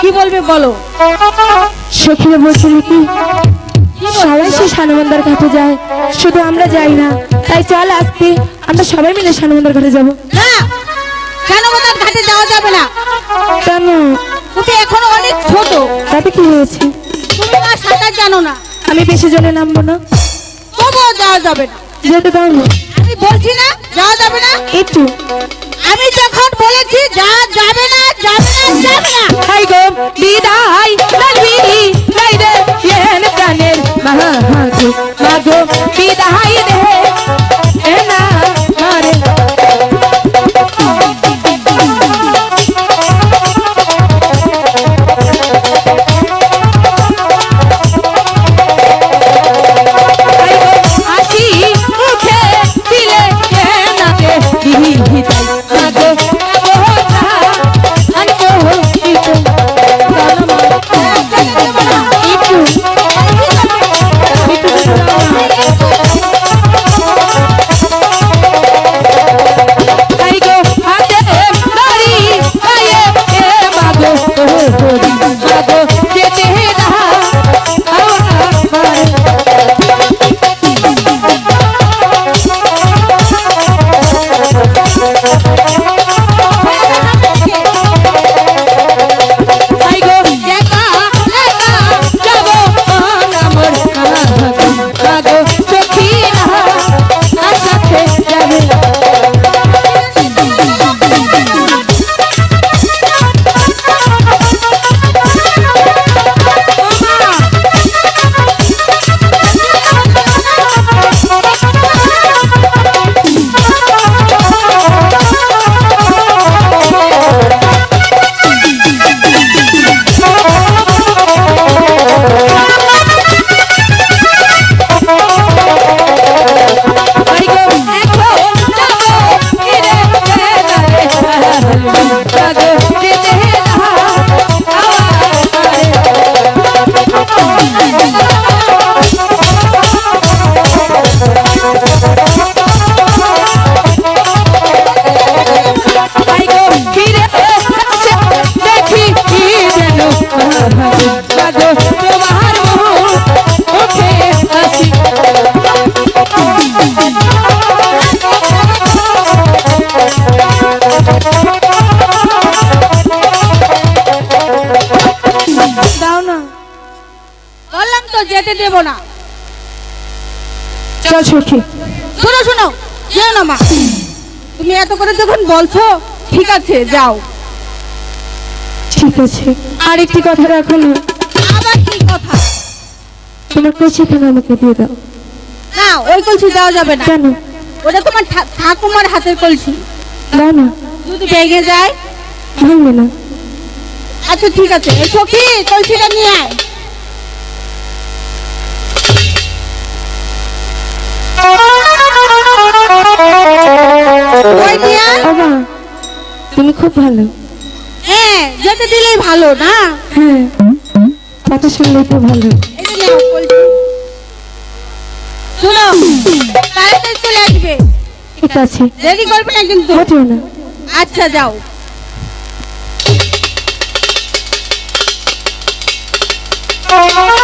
কি বলবে বলো? সখীরা বলছিল কি সবাই সে সানমন্দার ঘাটে যায়। শুধু আমরা যাই না। তাই চল আজকে আমরা সবাই মিলে সানমন্দার ঘাটে যাব। না ঘাটে যাওয়া যাবে না। কেন? তুমি এখনও অনেক ছোট। তাতে কি হয়েছে? তুমি না সাঁতার জানো না। আমি বেশি জনে নামবো না। তবুও যাওয়া যাবে না। যেতে দাও না। আমি বলছি না যাওয়া যাবে না। একটু আমি যখন বলেছি যা যাবে না যাবে না। বিদায় নলবি গাই রে এন প্রাণের মহাগো মাগো বিদায়। যেতে দেব না। চল সখী। শোনো শোনো যেও না মা। তুমি এত করে যখন বলছো ঠিক আছে যাও। ঠিক আছে। আর একটি কথা রাখো না। আবার কি কথা? তোমার কচিখানা আমাকে দিয়ে দাও? না ওই কলসি দেওয়া যাবে না। কেন? ওটা তোমার ঠাকুমার হাতের কলসি। দাও না। যদি ভেঙে যায়। ভাঙবে না। আচ্ছা ঠিক আছে। সখী কলসিটা নিয়ে আয়। বাবা তুমি খুব ভালো। হ্যাঁ যেতে দিলেই ভালো না? হ্যাঁ কথা শুনলেই তো ভালো। শোনো তাড়াতাড়ি চলে আসবে। ঠিক আছে। দেরি করবে না কিন্তু। না। আচ্ছা যাও। Thank